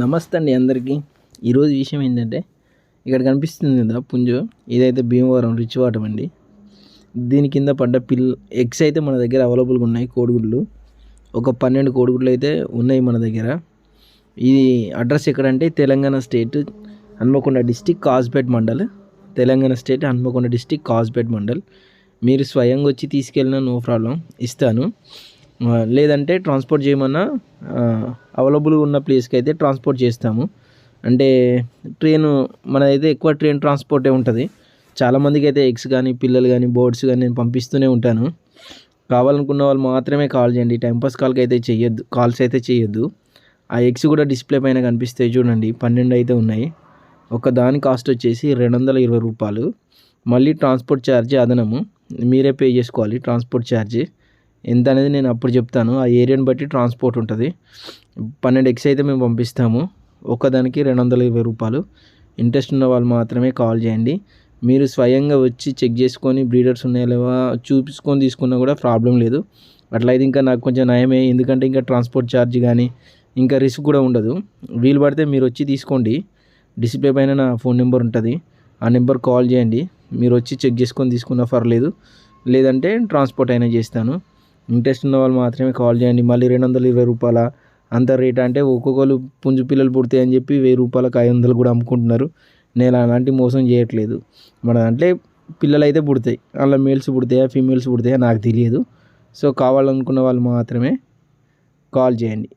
నమస్తే అండి అందరికీ. ఈరోజు విషయం ఏంటంటే ఇక్కడ కనిపిస్తుంది కదా పుంజు ఇదైతే భీమవరం రిచ్ వాటం అండి. దీని కింద పడ్డ పిల్ ఎగ్స్ అయితే మన దగ్గర అవైలబుల్గా ఉన్నాయి కోడిగుడ్లు. ఒక పన్నెండు కోడిగుడ్లు అయితే ఉన్నాయి మన దగ్గర. ఇది అడ్రస్ ఎక్కడంటే Telangana state Hanmakonda district Kazipet mandal. Telangana state Hanmakonda district Kazipet mandal. మీరు స్వయంగా వచ్చి తీసుకెళ్ళిన నో ప్రాబ్లం ఇస్తాను. లేదంటే ట్రాన్స్పోర్ట్ చేయమన్నా అవైలబుల్ ఉన్న ప్లేస్కి అయితే ట్రాన్స్పోర్ట్ చేస్తాము. అంటే ట్రైన్ మనదైతే ఎక్కువ ట్రైన్ ట్రాన్స్పోర్టే ఉంటుంది. చాలామందికి అయితే ఎగ్స్ కానీ పిల్లలు కానీ బోర్డ్స్ కానీ నేను పంపిస్తూనే ఉంటాను. కావాలనుకున్న వాళ్ళు మాత్రమే కాల్ చేయండి. టైంపాస్ కాల్కి అయితే చేయొద్దు కాల్స్ అయితే చేయొద్దు ఆ ఎగ్స్ కూడా డిస్ప్లే పైన కనిపిస్తాయి చూడండి పన్నెండు అయితే ఉన్నాయి. ఒక దాని కాస్ట్ వచ్చేసి రెండు వందల ఇరవై రూపాయలు. మళ్ళీ ట్రాన్స్పోర్ట్ ఛార్జ్ అదనము. మీరే పే చేసుకోవాలి ట్రాన్స్పోర్ట్ ఛార్జ్. ఎంత అనేది నేను అప్పుడు చెప్తాను. ఆ ఏరియాని బట్టి ట్రాన్స్పోర్ట్ ఉంటుంది. పన్నెండు ఎగ్స్ అయితే మేము పంపిస్తాము. ఒక్కదానికి రెండు వందల ఇరవై రూపాయలు. ఇంట్రెస్ట్ ఉన్న వాళ్ళు మాత్రమే కాల్ చేయండి. మీరు స్వయంగా వచ్చి చెక్ చేసుకొని బ్రీడర్స్ ఉన్నాయా లేవా చూపించుకొని తీసుకున్నా కూడా ప్రాబ్లం లేదు. అట్లయితే ఇంకా నాకు కొంచెం నయమే. ఎందుకంటే ఇంకా ట్రాన్స్పోర్ట్ ఛార్జ్ కానీ ఇంకా రిస్క్ కూడా ఉండదు. వీలు పడితే మీరు వచ్చి తీసుకోండి. డిస్ప్లే పైన నా ఫోన్ నెంబర్ ఉంటుంది. ఆ నెంబర్ కాల్ చేయండి. మీరు వచ్చి చెక్ చేసుకొని తీసుకున్నా పర్లేదు. లేదంటే ట్రాన్స్పోర్ట్ అయినా చేస్తాను. ఇంట్రెస్ట్ ఉన్న వాళ్ళు మాత్రమే కాల్ చేయండి. మళ్ళీ రెండు వందల ఇరవై రూపాయల అంత రేట్ అంటే ఒక్కొక్కరు పుంజు పిల్లలు పుడతాయని అని చెప్పి వెయ్యి రూపాయలకు ఐదు వందలు కూడా అమ్ముకుంటున్నారు. నేను అలాంటి మోసం చేయట్లేదు. మన అంటే పిల్లలు అయితే పుడతాయి. అలా మేల్స్ పుడతాయా ఫీమేల్స్ పుడతాయా నాకు తెలియదు. సో కావాలనుకున్న వాళ్ళు మాత్రమే కాల్ చేయండి.